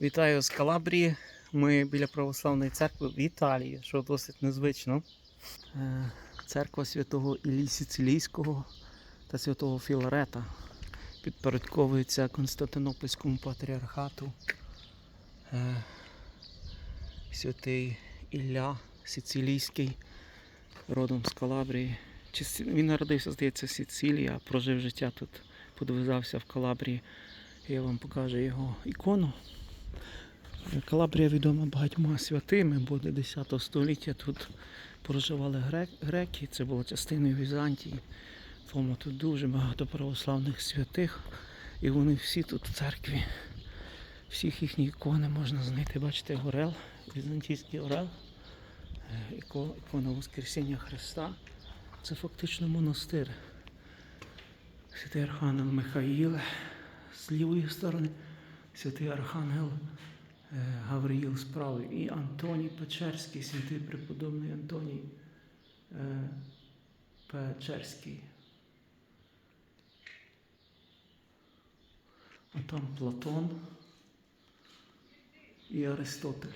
Вітаю з Калабрії. Ми біля православної церкви в Італії, що досить незвично. Е, Церква святого Іллі Сицилійського та святого Філарета підпорядковується Константинопольському патріархату. Е, Святий Ілля Сицилійський, родом з Калабрії. Він народився, здається, в Сицилії, а прожив життя тут, подвизався в Калабрії. Я вам покажу його ікону. Калабрія відома багатьма святими, бо до 10 століття тут проживали греки, це було частиною Візантії. Тому тут дуже багато православних святих, і вони всі тут в церкві. Всіх їхні ікони можна знайти. Бачите, Орел, візантійський Орел, е, ікона Воскресіння Христа. Це фактично монастир. Святий Архангел Михаїл з лівої сторони, святий Архангел Гавриїл з правої і Антоній Печерський, святий преподобний Антоній е, Печерський. А там Платон і Аристотель.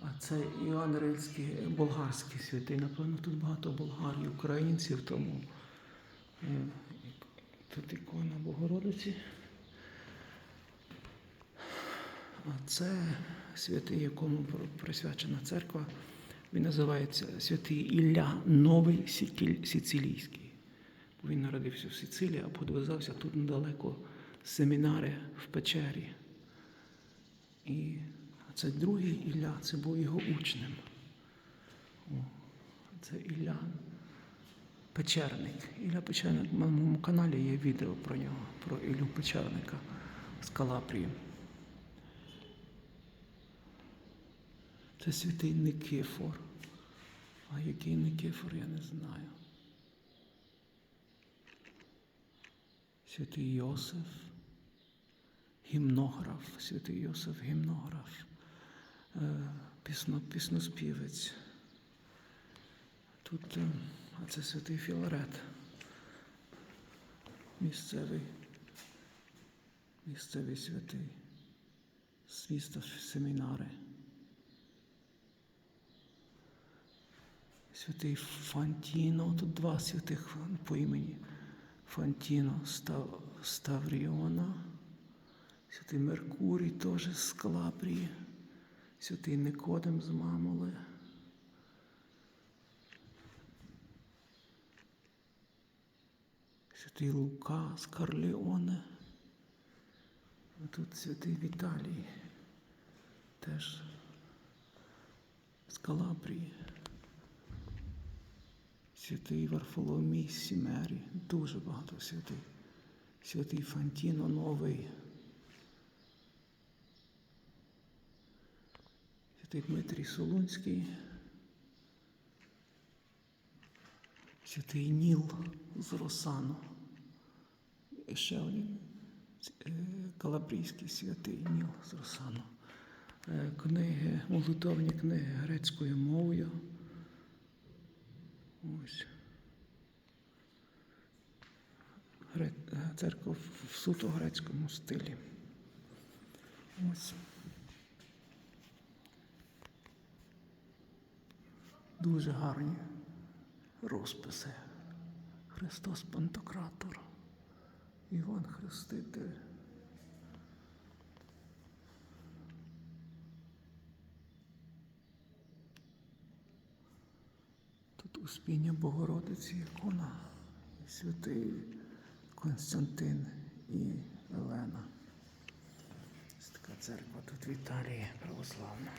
А це Іоанн Рильський, болгарський святий. Напевно, тут багато болгар і українців, тому е, тут ікона Богородиці. А це святий, якому присвячена церква. Він називається Святий Ілля Новий Сицилійський. Він народився в Сицилії, а подвизався тут недалеко семінари в печері. І це другий Ілля, це був його учнем. О, це Ілля Печерник. Ілля Печерник. На моєму каналі є відео про нього, про Іллю Печерника з Калабрії. Це святий Никифор. А який Никифор, я не знаю. Святий Йосиф. Гімнограф, святий Йосиф гімнограф, е, пісно, пісноспівець. Тут, е, це святий Філарет, місцевий, місцевий святий, з міста семінари. Святий Фантіно, тут два святих по імені. Фантіно Став, Ставріона. Святий Меркурій теж з Калабрії, святий Никодим з Мамоли. Святий Лука з Карліоне. А тут святий Віталій, теж з Калабрії. Святий Варфоломій Сімері, дуже багато святих. Святий Фантіно Новий. Святий Дмитрій Солунський, святий Ніл з Росану. Ще один е, калабрійський святий Ніл з Росану. Е, Книги, молитовні книги грецькою мовою. Ось. Е, Церква в суто грецькому стилі. Ось. Дуже гарні розписи. Христос Пантократор, Іван Хреститель. Тут Успіння Богородиці ікона, святий Константин і Елена. Ось така церква тут в Італії православна.